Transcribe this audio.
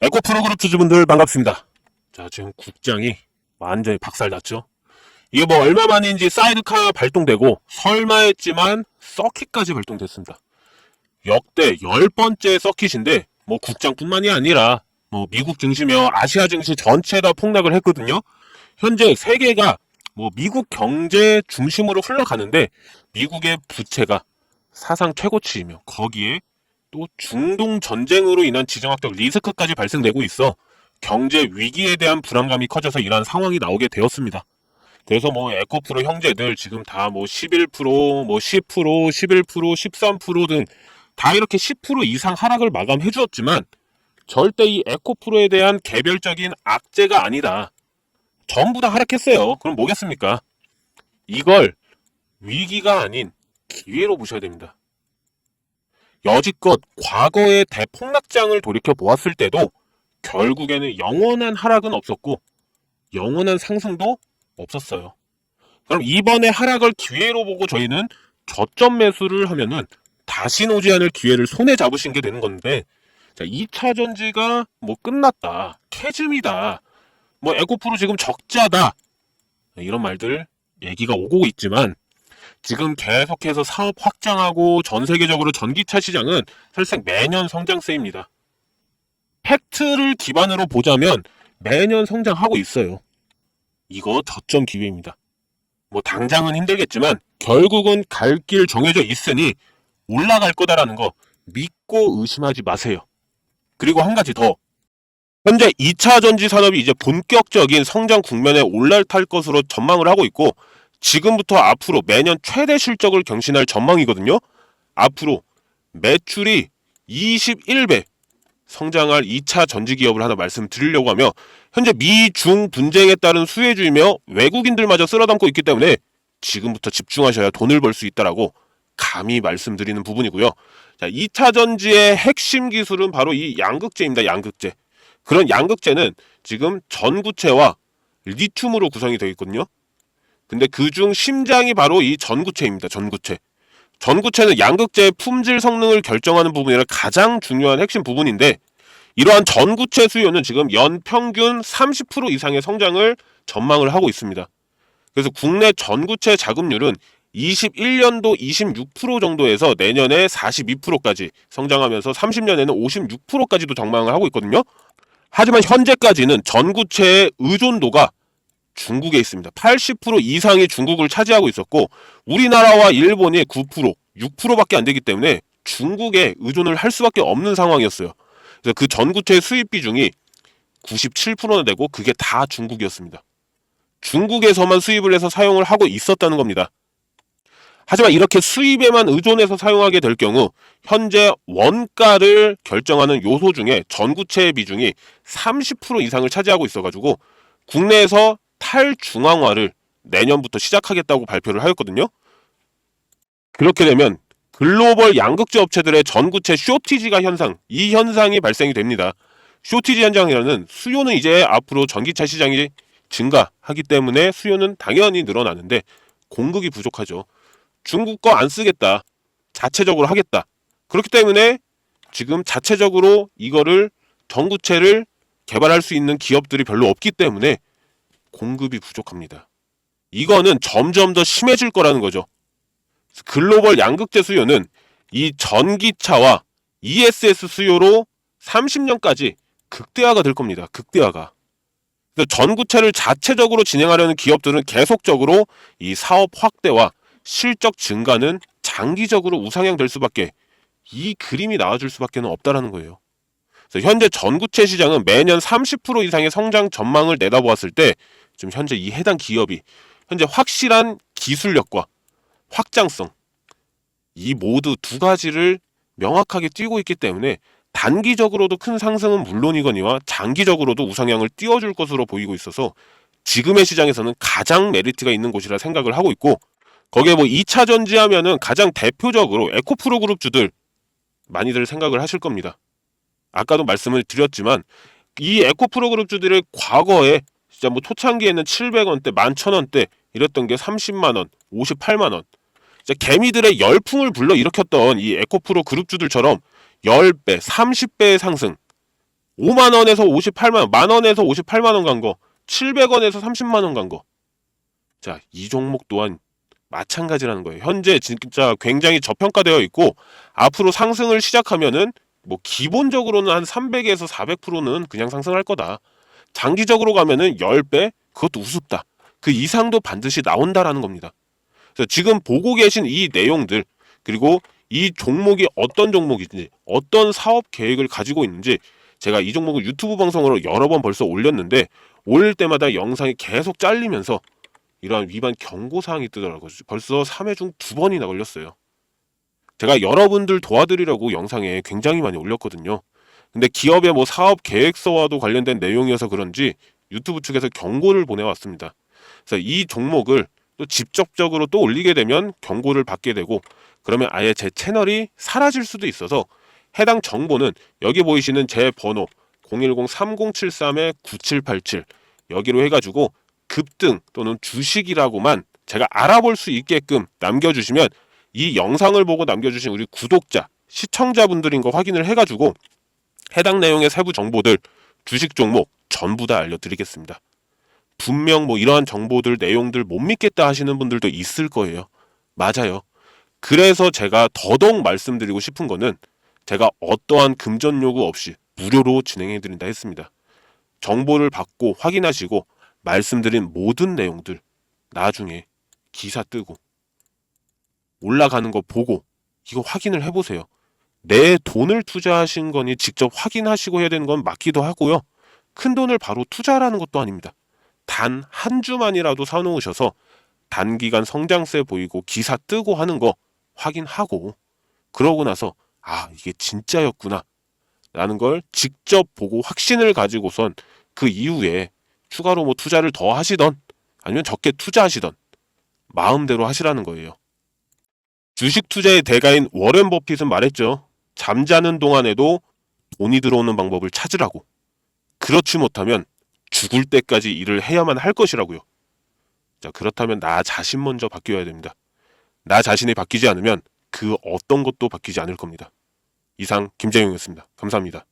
에코프로 그룹 주주분들 반갑습니다. 자, 지금 국장이 완전히 박살났죠? 이게 뭐 얼마 만인지 사이드카 발동되고 설마 했지만 서킷까지 발동됐습니다. 역대 열 번째 서킷인데 뭐 국장뿐만이 아니라 뭐 미국 증시며 아시아 증시 전체 다 폭락을 했거든요. 현재 세계가 뭐 미국 경제 중심으로 흘러가는데 미국의 부채가 사상 최고치이며 거기에 또 중동 전쟁으로 인한 지정학적 리스크까지 발생되고 있어 경제 위기에 대한 불안감이 커져서 이러한 상황이 나오게 되었습니다. 그래서 뭐 에코프로 형제들 지금 다 뭐 11%, 뭐 10%, 11%, 13%등 다 이렇게 10% 이상 하락을 마감해 주었지만 절대 이 에코프로에 대한 개별적인 악재가 아니다. 전부 다 하락했어요. 그럼 뭐겠습니까? 이걸 위기가 아닌 기회로 보셔야 됩니다. 여지껏 과거의 대폭락장을 돌이켜 보았을 때도 결국에는 영원한 하락은 없었고 영원한 상승도 없었어요. 그럼 이번에 하락을 기회로 보고 저희는 저점 매수를 하면은 다시 오지 않을 기회를 손에 잡으신 게 되는 건데 자, 2차 전지가 뭐 끝났다. 캐즘이다. 뭐 에코프로 지금 적자다. 이런 말들 얘기가 오고 있지만 지금 계속해서 사업 확장하고 전 세계적으로 전기차 시장은 사실상 매년 성장세입니다. 팩트를 기반으로 보자면 매년 성장하고 있어요. 이거 저점 기회입니다. 뭐 당장은 힘들겠지만 결국은 갈 길 정해져 있으니 올라갈 거다라는 거 믿고 의심하지 마세요. 그리고 한 가지 더. 현재 2차 전지 산업이 이제 본격적인 성장 국면에 올라탈 것으로 전망을 하고 있고 지금부터 앞으로 매년 최대 실적을 경신할 전망이거든요. 앞으로 매출이 21배 성장할 2차 전지 기업을 하나 말씀드리려고 하며 현재 미중 분쟁에 따른 수혜주이며 외국인들마저 쓸어담고 있기 때문에 지금부터 집중하셔야 돈을 벌 수 있다라고 감히 말씀드리는 부분이고요. 자, 2차 전지의 핵심 기술은 바로 이 양극재입니다. 양극재. 그런 양극재는 지금 전구체와 리튬으로 구성이 되어 있거든요. 근데 그중 심장이 바로 이 전구체입니다. 전구체. 전구체는 양극재의 품질 성능을 결정하는 부분이라 가장 중요한 핵심 부분인데 이러한 전구체 수요는 지금 연 평균 30% 이상의 성장을 전망을 하고 있습니다. 그래서 국내 전구체 자금률은 21년도 26% 정도에서 내년에 42%까지 성장하면서 30년에는 56%까지도 전망을 하고 있거든요. 하지만 현재까지는 전구체의 의존도가 중국에 있습니다. 80% 이상이 중국을 차지하고 있었고 우리나라와 일본이 9%, 6%밖에 안 되기 때문에 중국에 의존을 할 수밖에 없는 상황이었어요. 그래서 그 전구체 수입 비중이 97%나 되고 그게 다 중국이었습니다. 중국에서만 수입을 해서 사용을 하고 있었다는 겁니다. 하지만 이렇게 수입에만 의존해서 사용하게 될 경우 현재 원가를 결정하는 요소 중에 전구체의 비중이 30% 이상을 차지하고 있어가지고 국내에서 탈중앙화를 내년부터 시작하겠다고 발표를 하였거든요. 그렇게 되면 글로벌 양극재 업체들의 전구체 쇼티지가 현상, 이 현상이 발생이 됩니다. 쇼티지 현상이라는 수요는 이제 앞으로 전기차 시장이 증가하기 때문에 수요는 당연히 늘어나는데 공급이 부족하죠. 중국 거 안 쓰겠다. 자체적으로 하겠다. 그렇기 때문에 지금 자체적으로 이거를 전구체를 개발할 수 있는 기업들이 별로 없기 때문에 공급이 부족합니다. 이거는 점점 더 심해질 거라는 거죠. 글로벌 양극재 수요는 이 전기차와 ESS 수요로 30년까지 극대화가 될 겁니다. 극대화가. 그래서 전구체를 자체적으로 진행하려는 기업들은 계속적으로 이 사업 확대와 실적 증가는 장기적으로 우상향 될 수밖에 이 그림이 나와줄 수밖에 없다라는 거예요. 현재 전구체 시장은 매년 30% 이상의 성장 전망을 내다보았을 때 지금 현재 이 해당 기업이 현재 확실한 기술력과 확장성 이 모두 두 가지를 명확하게 띄고 있기 때문에 단기적으로도 큰 상승은 물론이거니와 장기적으로도 우상향을 띄워줄 것으로 보이고 있어서 지금의 시장에서는 가장 메리트가 있는 곳이라 생각을 하고 있고 거기에 뭐 2차 전지 하면은 가장 대표적으로 에코프로 그룹 주들 많이들 생각을 하실 겁니다. 아까도 말씀을 드렸지만 이 에코프로 그룹 주들의 과거에 진짜 뭐 초창기에는 700원대, 11,000원대 이랬던 게 30만 원, 58만 원. 진짜 개미들의 열풍을 불러 일으켰던 이 에코프로 그룹주들처럼 10배, 30배의 상승. 5만 원에서 58만 원, 만 원에서 58만 원 간 거, 700원에서 30만 원 간 거. 자, 이 종목 또한 마찬가지라는 거예요. 현재 진짜 굉장히 저평가되어 있고 앞으로 상승을 시작하면은 뭐 기본적으로는 한 300에서 400%는 그냥 상승할 거다. 장기적으로 가면은 10배 그것도 우습다. 그 이상도 반드시 나온다라는 겁니다. 그래서 지금 보고 계신 이 내용들 그리고 이 종목이 어떤 종목인지 어떤 사업 계획을 가지고 있는지 제가 이 종목을 유튜브 방송으로 여러 번 벌써 올렸는데 올릴 때마다 영상이 계속 잘리면서 이러한 위반 경고 사항이 뜨더라고요. 벌써 3회 중 두 번이나 걸렸어요. 제가 여러분들 도와드리려고 영상에 굉장히 많이 올렸거든요. 근데 기업의 뭐 사업 계획서와도 관련된 내용이어서 그런지 유튜브 측에서 경고를 보내왔습니다. 그래서 이 종목을 또 직접적으로 또 올리게 되면 경고를 받게 되고 그러면 아예 제 채널이 사라질 수도 있어서 해당 정보는 여기 보이시는 제 번호 010-3073-9787 여기로 해가지고 급등 또는 주식이라고만 제가 알아볼 수 있게끔 남겨주시면 이 영상을 보고 남겨주신 우리 구독자, 시청자분들인 거 확인을 해가지고 해당 내용의 세부 정보들, 주식 종목 전부 다 알려드리겠습니다. 분명 뭐 이러한 정보들, 내용들 못 믿겠다 하시는 분들도 있을 거예요. 맞아요. 그래서 제가 더더욱 말씀드리고 싶은 거는 제가 어떠한 금전 요구 없이 무료로 진행해 드린다 했습니다. 정보를 받고 확인하시고 말씀드린 모든 내용들 나중에 기사 뜨고 올라가는 거 보고 이거 확인을 해보세요. 내 돈을 투자하신 거니 직접 확인하시고 해야 되는 건 맞기도 하고요. 큰 돈을 바로 투자라는 것도 아닙니다. 단 한 주만이라도 사놓으셔서 단기간 성장세 보이고 기사 뜨고 하는 거 확인하고 그러고 나서 아 이게 진짜였구나 라는 걸 직접 보고 확신을 가지고선 그 이후에 추가로 뭐 투자를 더 하시던 아니면 적게 투자하시던 마음대로 하시라는 거예요. 주식 투자의 대가인 워렌 버핏은 말했죠. 잠자는 동안에도 돈이 들어오는 방법을 찾으라고. 그렇지 못하면 죽을 때까지 일을 해야만 할 것이라고요. 자, 그렇다면 나 자신 먼저 바뀌어야 됩니다. 나 자신이 바뀌지 않으면 그 어떤 것도 바뀌지 않을 겁니다. 이상 김재용이었습니다. 감사합니다.